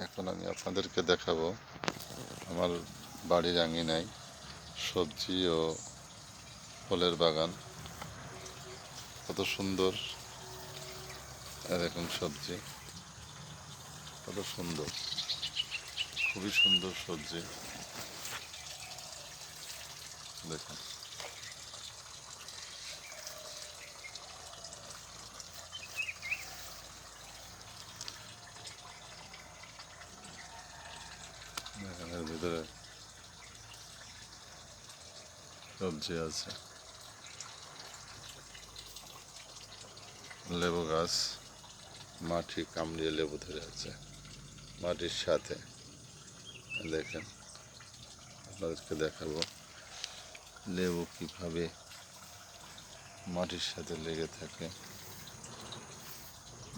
এখন আমি আপনাদেরকে দেখাবো। আমার বাড়ির আঙিনায় সবজি ও ফলের বাগান। কত সুন্দর। এরকম সবজি। কত সুন্দর। খুবই সুন্দর সবজি। দেখুন। এর ভিতরে। সবজি আছে। লেবু গাছ, মাটি কামড়িয়ে লেবু ধরে আছে। মাটির সাথে, দেখেন, আপনাদেরকে দেখাবো লেবু কীভাবে মাটির সাথে লেগে থাকে।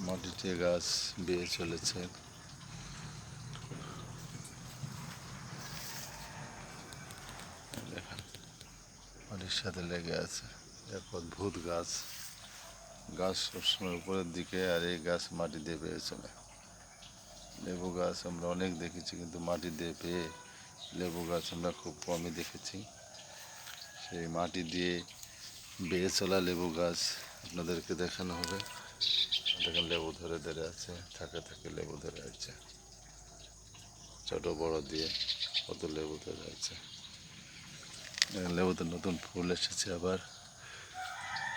মাটিতে গাছ বেয়ে চলেছে। মাটির সাথে লেগে আছে। এক অদ্ভুত গাছ। গাছ সবসময় উপরের দিকে আর এই গাছ মাটি দিয়ে পেয়ে চলে। লেবু গাছ আমরা অনেক দেখেছি, কিন্তু মাটি দিয়ে পেয়ে লেবু গাছ আমরা খুব কমই দেখেছি। সেই মাটি দিয়ে বেয়ে চলা লেবু গাছ আপনাদেরকে দেখানো হবে। দেখেন লেবু ধরে ধরে আছে, থাকে থাকে লেবু ধরে আছে। ছোট বড় দিয়ে কত লেবু ধরে আছে। লেবুতে নতুন ফুল এসেছে আবার।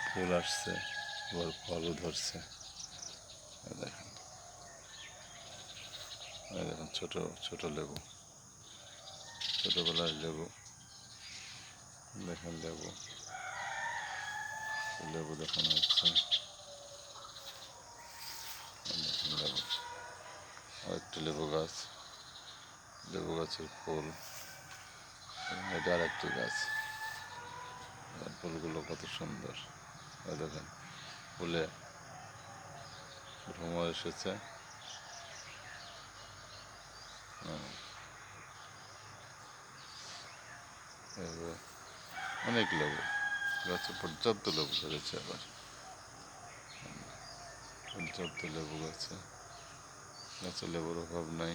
ফুল আসছে, আবার ফলও ধরছে। দেখেন। দেখেন ছোট ছোট লেবু। ছোটবেলার লেবু। দেখেন লেবু। লেবু দেখানো হচ্ছে। লেবু। লেবু গাছ। লেবু গাছের ফুল। এটা আরেকটি গাছ। ফুলগুলো কত সুন্দর। দেখেন, ফুলে ভ্রমর এসেছে। এবার অনেক লেবু, গাছে পর্যাপ্ত লেবু ধরেছে আবার। পর্যাপ্ত লেবু গাছে। গাছে লেবুর অভাব নাই।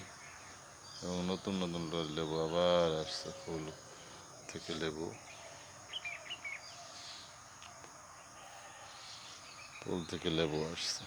এবং নতুন নতুন লেবু আবার আসছে ফুল থেকে লেবু। ফুল থেকে লেবু আসছে।